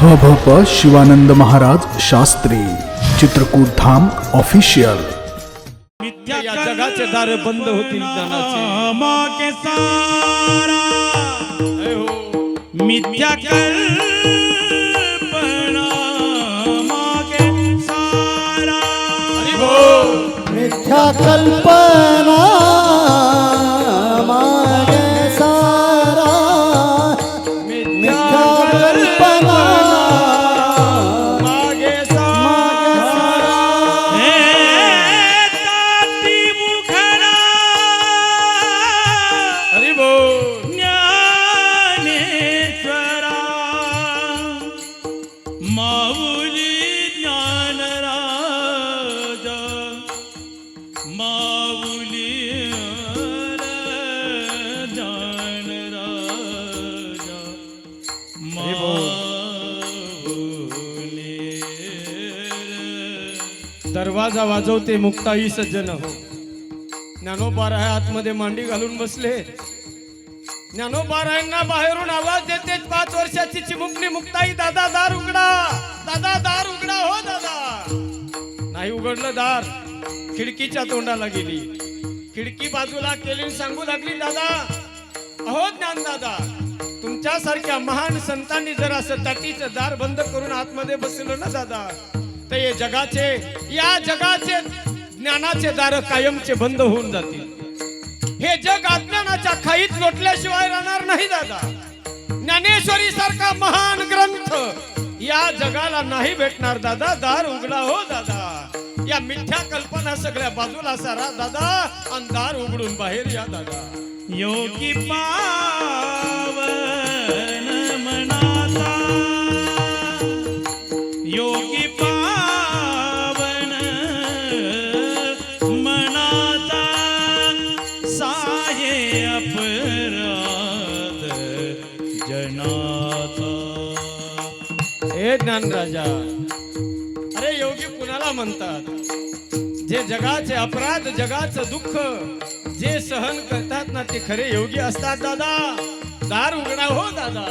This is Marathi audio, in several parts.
ह भ प शिवानंद महाराज शास्त्री चित्रकूट धाम ऑफिशियल या जगाचे दार बंद होतील सारा हो. मिथ्या कल्पना मागे सारा हरी बोल. मिथ्या कल्पना माऊली ज्ञानराजा माऊली ज्ञानराजा माऊली दरवाजा वाजवते मुक्ताई सज्जन हो. ज्ञानोबा आतमध्ये मांडी घालून बसले. ज्ञानोबारायांना बाहेरून आवाज देते पाच वर्षाची चिमुकली मुक्ताई. दादा दार उघडा. दादा दार उघडा. हो दादा. नाही उघडलं दार. खिडकीच्या तोंडाला गेली. खिडकी बाजूला केली सांगू लागली दादा अहो ज्ञान दादा तुमच्यासारख्या महान संतांनी जर असं ताटीचं दार बंद करून आतमध्ये बसलं ना दादा तर हे जगाचे या जगाचे ज्ञानाचे दार कायमचे बंद होऊन जातील. हे जग अज्ञानाच्या खाईत लोटल्याशिवाय राहणार नाही दादा. ज्ञानेश्वरी सारखा महान ग्रंथ या जगाला नाही भेटणार दादा. दार उघडा हो दादा. या मिथ्या कल्पना सगळ्या बाजूला सारा दादा. अंधार उघडून बाहेर या दादा. योगी पा ज्ञान राजा। अरे योगी कुणाला म्हणतात? जे जगाचे अपराध जगाचं दुःख जे सहन करतात ना ते खरे योगी असतात दादा. दार उघडा हो दादा.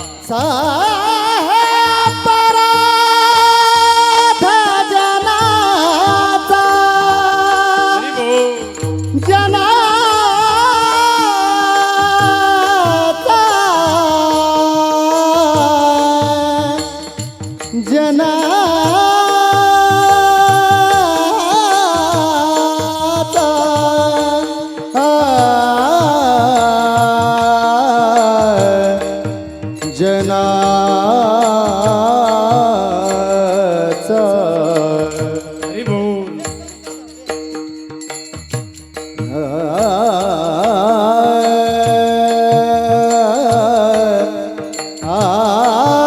ज्ञान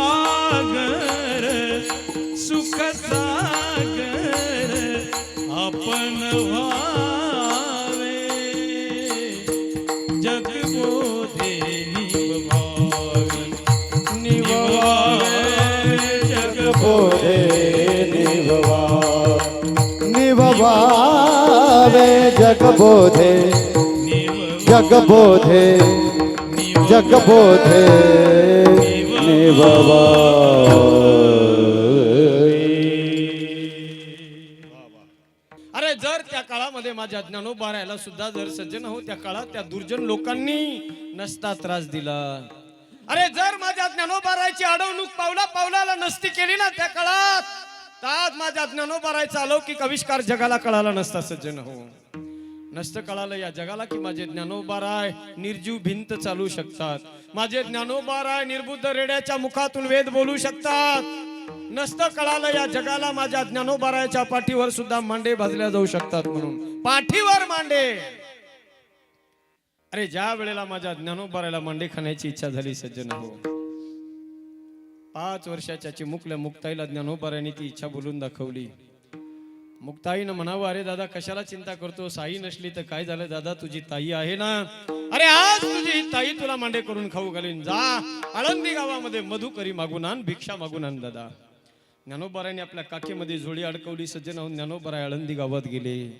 सागर सुख सागर आपण व्हावे. जग बोधे निभावे निभावे जग बोधे निभवा निभवावे जग बोधे जग जग अरे जर त्या काळामध्ये माझ्या ज्ञानोबा राहायला सुद्धा जर सज्जन हो त्या काळात त्या दुर्जन लोकांनी नसता त्रास दिला. अरे जर माझ्या ज्ञानोबा राहायची अडवणूक पावला पावलाला नसती केली ना त्या काळात तर आज माझ्या ज्ञानोबा राहायचा अलौकिक आविष्कार जगाला कळाला नसता सज्जन हो. नसतं कळालं या जगाला की माझे ज्ञानोबा राय निर्जीव भिंत चालू शकतात. माझे ज्ञानोबा राय निर्बुद्ध रेड्याच्या मुखातून वेद बोलू शकतात. नसतं कळालं या जगाला माझ्या ज्ञानोबा रायाच्या पाठीवर सुद्धा मांडे भाजल्या जाऊ शकतात म्हणून. पाठीवर मांडे! अरे ज्या वेळेला माझ्या ज्ञानोबा रायला मांडे खाण्याची इच्छा झाली सज्जन हो. पाच वर्षाच्या चिमुकल्या मुक्ताईला ज्ञानोबा रायने ती इच्छा बोलून दाखवली. मुक्ताईनं म्हणावं अरे दादा कशाला चिंता करतो? साई नसली तर काय झालं? दादा तुझी ताई आहे ना? अरे आज तुझी ताई तुला मांडे करून खाऊ घालीन. जा आळंदी गावामध्ये मधुकरी मागून आण भिक्षा मागून आण दादा. ज्ञानोबाराने आपल्या काकेमध्ये झोळी अडकवली सज्जन होऊन ज्ञानोबाराय आळंदी गावात गेले.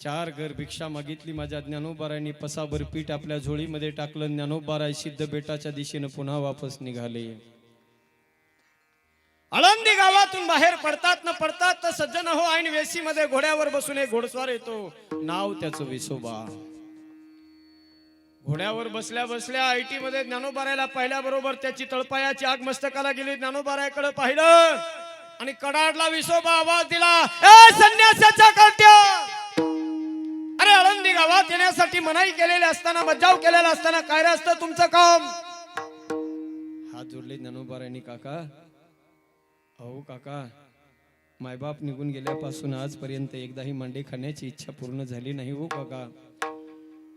चार घर भिक्षा मागितली माझ्या ज्ञानोबारायने पसाभर पीठ आपल्या झोळीमध्ये टाकलं ज्ञानोबाराय सिद्ध बेटाच्या दिशेनं पुन्हा वापस निघाले. गावातून बाहेर पडतात न पडतात तर सज्जन हो ऐन वेशीमध्ये घोड्यावर बसून एक घोडस्वार येतो. नाव त्याचं विसोबा. घोड्यावर बसल्या बसल्या आयटी मध्ये ज्ञानोबारायला पाहिल्याबरोबर त्याची तळपायाची आग मस्तकाला गेली. ज्ञानोबारायकडे पाहिलं आणि कडाडला विसोबा आवाज दिला ए संन्यासाच्या कट्या अरे आळंदी गावात येण्यासाठी मनाई केलेली असताना बजाव केलेला असताना काय रे असतं तुमचं काम? हात जोडले ज्ञानोबारायनी काका. अहो काका मायबाप निघून गेल्यापासून आजपर्यंत एकदाही मांडे खाण्याची इच्छा पूर्ण झाली नाही हो काका.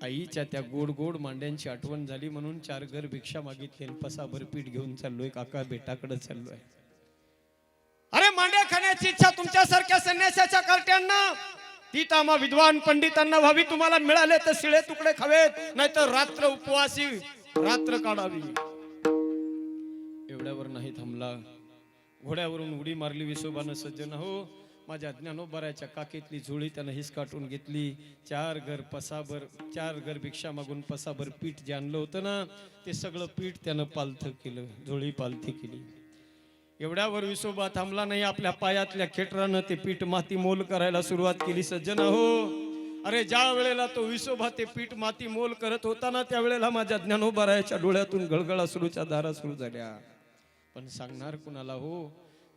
आईच्या त्या गोड गोड मांड्यांची आठवण झाली म्हणून चार घर भिक्षा मागितली आणि पसाभर पीठ घेऊन चाललोय काका बेटाकडे चाललोय. अरे मांड्या खाण्याची इच्छा तुमच्यासारख्या संन्यासाच्या कार्ट्यांना? ती तामा विद्वान पंडितांना व्हावी तुम्हाला मिळाले तर शिळे तुकडे खावेत नाहीतर रात्र उपवासी रात्र काढावी. घोड्यावरून उडी मारली विसोबानं सज्जन हो माझ्या ज्ञानोबाराच्या काकेतली झोळी त्यानं हिसकाटून घेतली. चार घर पसाभर चार घर भिक्षा मागून पसाभर पीठ जे आणलं होतं ना ते सगळं पीठ त्यानं पालथं केलं झोळी पालथी केली. एवढ्यावर विसोबा थांबला नाही आपल्या पायातल्या खेटरानं ते पीठ माती मोल करायला सुरुवात केली. सज्जन हो अरे ज्या वेळेला तो विसोबा ते पीठ माती मोल करत होता ना त्यावेळेला माझ्या ज्ञानोबारायाच्या डोळ्यातून गळगळा सुरूच्या दारा सुरू झाल्या. पण सांगणार कुणाला हो?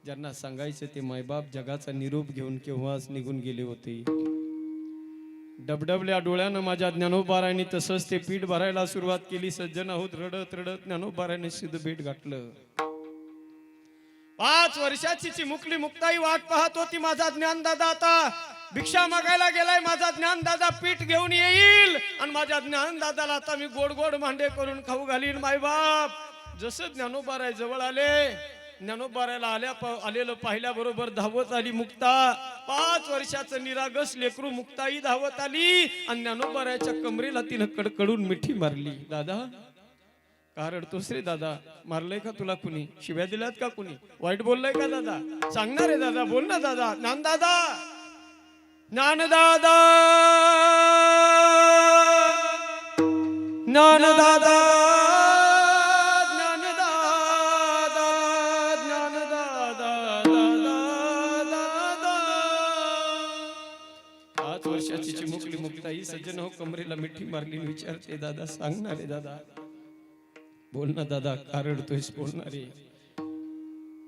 ज्यांना सांगायचे ते मायबाप जगाचा निरोप घेऊन केव्हाच निघून गेले होते. डबडबल्या डोळ्यानं माझ्या ज्ञानोबारायने तसंच ते पीठ भरायला सुरुवात केली. सज्जन आहोत रडत रडत ज्ञानोबारायने सिद्ध भेट गाठलं. पाच वर्षाची चिमुकली मुक्ताई वाट पाहत होती माझा ज्ञानदादा आता. भिक्षा मागायला गेलाय माझा ज्ञानदादा पीठ घेऊन येईल. आणि माझ्या ज्ञानदादाला आता मी गोड गोड मांडे करून खाऊ घालीन मायबाप. जसं ज्ञानोबाराय जवळ आले ज्ञानोबारायला आल्या प- आलेलं पाहिल्याबरोबर धावत आली मुक्ता. पाच वर्षाचं निरागस लेकरू मुक्ताई धावत आली आणि ज्ञानोबारायच्या कमरेला तिनं कडकडून मिठी मारली. दादा का रडतोस दादा? मारलंय का तुला कुणी? शिव्या दिल्यात का कुणी? वाईट बोललंय का दादा? सांगणार रे दादा बोल ना दादा. ज्ञान दादा ज्ञान दादा सज्जन हो कमरेला मिठी मारली विचारते दादा सांगणार दादा. बोल ना दादा का रडतोयस बोलणारे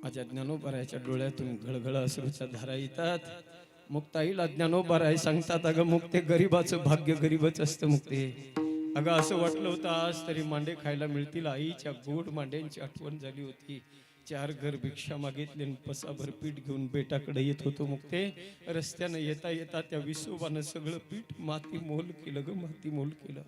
माझ्या ज्ञानोबारायच्या डोळ्यातून घळघळ अश्रूच्या धारा येतात. मुक्ताईला ज्ञानोबाराय सांगतात अगं मुक्ते गरीबाचं भाग्य गरीबच असतं मुक्ते. अगं असं वाटलं होतं आज तरी मांडे खायला मिळतील आईच्या गोड मांड्यांची आठवण झाली होती. चार घर भिक्षा मागितली पसाभर पीठ घेऊन बेटाकडे येत होतो मुक्ते. रस्त्यानं येता येता त्या विसोबानं सगळं पीठ माती मोल केलं ग माती मोल केलं.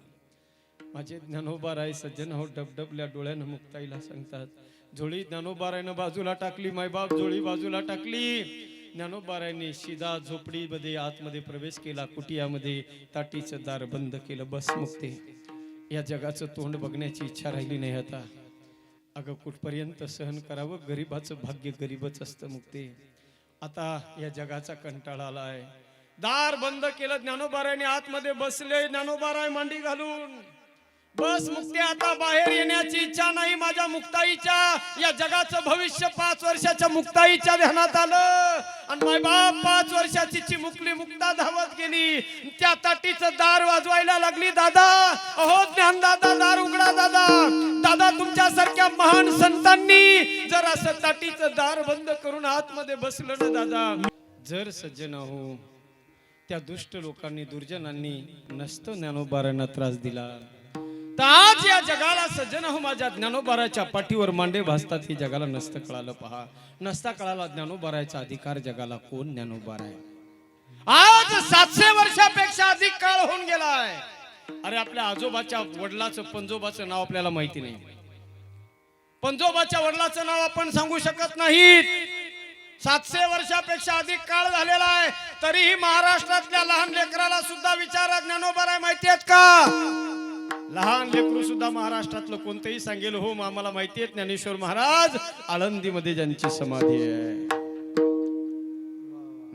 माझे ज्ञानोबाराय सज्जन हो डबडबल्या डोळ्यानं मुक्ताईला सांगतात झोळी ज्ञानोबारायनं बाजूला टाकली मायबाप झोळी बाजूला टाकली. ज्ञानोबारायने शिदा झोपडीमध्ये आतमध्ये प्रवेश केला कुटियामध्ये ताटीचं दार बंद केलं. बस मुक्ते या जगाचं तोंड बघण्याची इच्छा राहिली नाही आता. अगं कुठपर्यंत सहन करावं? गरीबाचं भाग्य गरीबच असतं मुक्ते आता या जगाचा कंटाळा आलाय. दार बंद केलं ज्ञानोबारायने. आतमध्ये बसले ज्ञानोबाराय मांडी घालून. बस मुक्ती आता बाहेर येण्याची इच्छा नाही माझ्या मुक्ताईच्या. या जगाचं भविष्य पाच वर्षाच्या मुक्ताईच्या ध्यानात आलं. आणि माय बाप पाच वर्षाची चिमुकली मुक्ता धावत गेली. त्या ताटीच दार वाजवायला लागली दादा अहो ज्ञान दादा दार उघडा दादा. दादा तुमच्यासारख्या महान संतांनी जर असं तटीचं दार बंद करून आतमध्ये बसलं ना दादा. जर सज्जन हो त्या दुष्ट लोकांनी दुर्जनांनी नसतो ज्ञानोबारांना त्रास दिला. तर आज या जगाला सज्जन हो माझ्या ज्ञानोबाराच्या पाठीवर मांडे भासतात. हे जगाला नसतं कळालं पहा. नसता कळाला ज्ञानोबाराचा अधिकार जगाला कोण ज्ञानोबार आहे आज सातशे वर्षापेक्षा अधिक काळ होऊन गेलाय. अरे आपल्या आजोबाच्या वडिलाचं पंजोबाचं नाव आपल्याला माहिती नाही. पंजोबाच्या वडिलाचं नाव आपण सांगू शकत नाहीत. सातशे वर्षापेक्षा अधिक काळ झालेला आहे. तरीही महाराष्ट्रातल्या लहान लेकराला सुद्धा विचारा ज्ञानोबर आहे माहिती आहेत का? लहान लेकरू सुद्धा महाराष्ट्रातलं कोणतंही सांगेल हो आम्हाला माहिती आहे ज्ञानेश्वर महाराज आळंदीमध्ये ज्यांची समाधी आहे.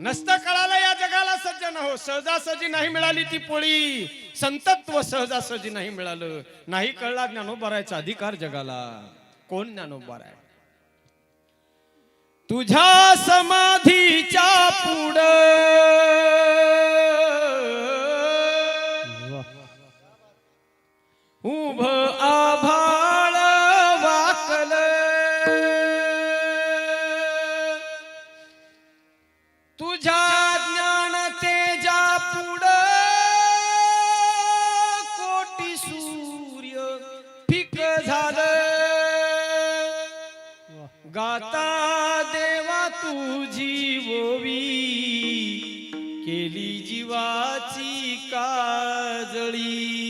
नसतं कळालं या जगाला सज्जन हो सहजासहजी नाही मिळाली ती पोळी. संतत्व सहजासहजी नाही मिळालं. नाही कळला ज्ञानोबारायचा अधिकार जगाला. कोण ज्ञानोबार आहे तुझ्या समाधीच्या पुढं काजळी।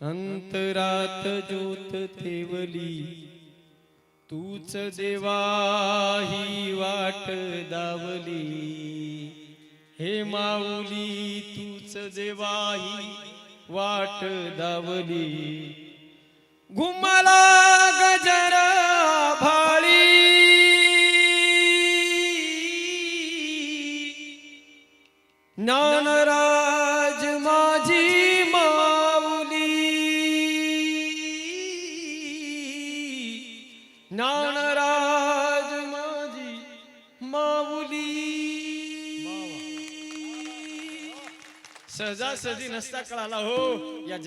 अंतरात ज्योत ठेवली तूच देवा ही वाट दावली। हे माऊली तूच देवा ही वाट दावली। घुमला गजर भा सहजासहजी नसता कळाला हो. या जग